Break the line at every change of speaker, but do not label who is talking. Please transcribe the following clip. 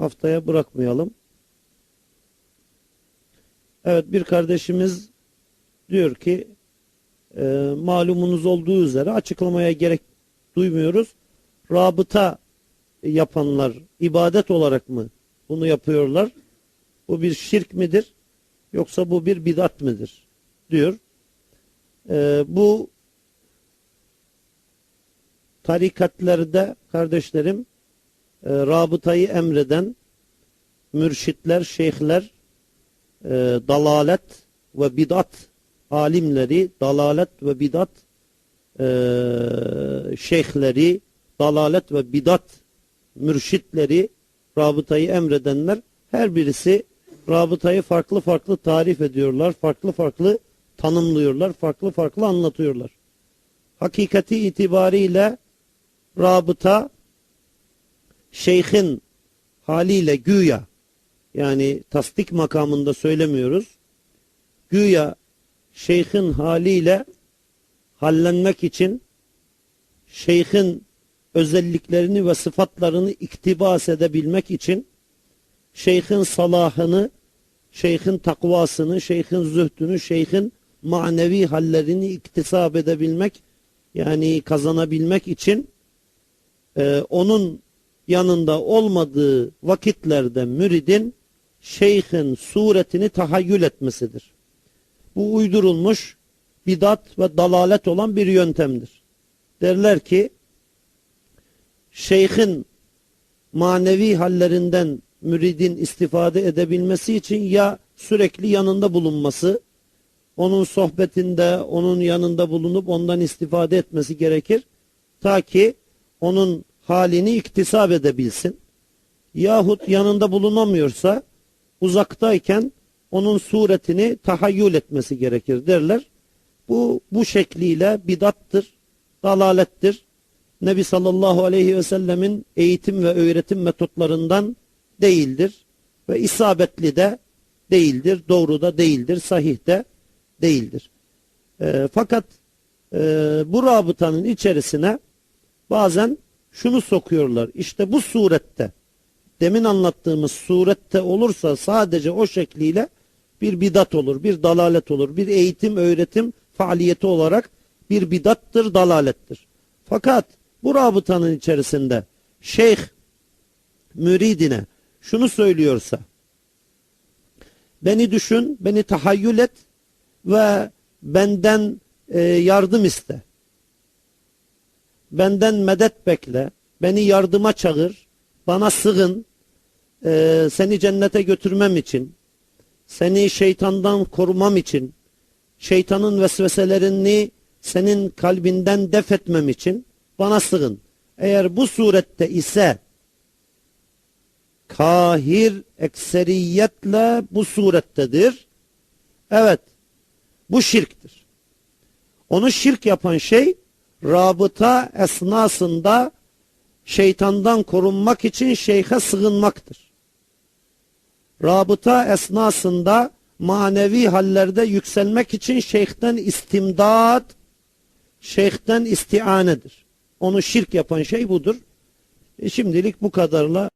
haftaya bırakmayalım. Evet bir kardeşimiz diyor ki e, malumunuz olduğu üzere açıklamaya gerek duymuyoruz. Rabıta yapanlar ibadet olarak mı bunu yapıyorlar? Bu bir şirk midir? Yoksa bu bir bidat mıdır? diyor. E, bu tarikatlerde kardeşlerim e, rabıtayı emreden mürşitler, şeyhler e, dalalet ve bidat alimleri, dalalet ve bidat e, şeyhleri, dalalet ve bidat mürşitleri, rabıtayı emredenler her birisi rabıtayı farklı farklı tarif ediyorlar, farklı farklı tanımlıyorlar, farklı farklı anlatıyorlar. Hakikati itibariyle rabıta şeyhin haliyle güya yani tasdik makamında söylemiyoruz. Güya şeyhin haliyle hallenmek için şeyhin özelliklerini ve sıfatlarını iktibas edebilmek için şeyhin salahını, şeyhin takvasını, şeyhin zühdünü, şeyhin manevi hallerini iktisap edebilmek yani kazanabilmek için e, onun yanında olmadığı vakitlerde müridin şeyhin suretini tahayyül etmesidir. Bu uydurulmuş bidat ve dalalet olan bir yöntemdir. Derler ki şeyhin manevi hallerinden müridin istifade edebilmesi için ya sürekli yanında bulunması, onun sohbetinde, onun yanında bulunup ondan istifade etmesi gerekir. Ta ki onun halini iktisap edebilsin. Yahut yanında bulunamıyorsa uzaktayken onun suretini tahayyül etmesi gerekir derler. Bu bu şekliyle bidattır, dalalettir. Nebi sallallahu aleyhi ve sellemin eğitim ve öğretim metotlarından değildir ve isabetli de değildir, doğru da değildir, sahih de değildir. E, fakat e, bu rabıtanın içerisine bazen şunu sokuyorlar. İşte bu surette demin anlattığımız surette olursa sadece o şekliyle bir bidat olur, bir dalalet olur. Bir eğitim, öğretim faaliyeti olarak bir bidattır, dalalettir. Fakat bu rabıtanın içerisinde şeyh müridine şunu söylüyorsa beni düşün, beni tahayyül et ve benden e, yardım iste. Benden medet bekle, beni yardıma çağır, bana sığın, e, seni cennete götürmem için, seni şeytandan korumam için, şeytanın vesveselerini senin kalbinden def etmem için bana sığın. Eğer bu surette ise kahir ekseriyetle bu surettedir. Evet, bu şirktir. Onu şirk yapan şey rabıta esnasında şeytandan korunmak için şeyhe sığınmaktır. Rabıta esnasında manevi hallerde yükselmek için şeyhten istimdad, şeyhten istianedir. Onu şirk yapan şey budur. E şimdilik bu kadarla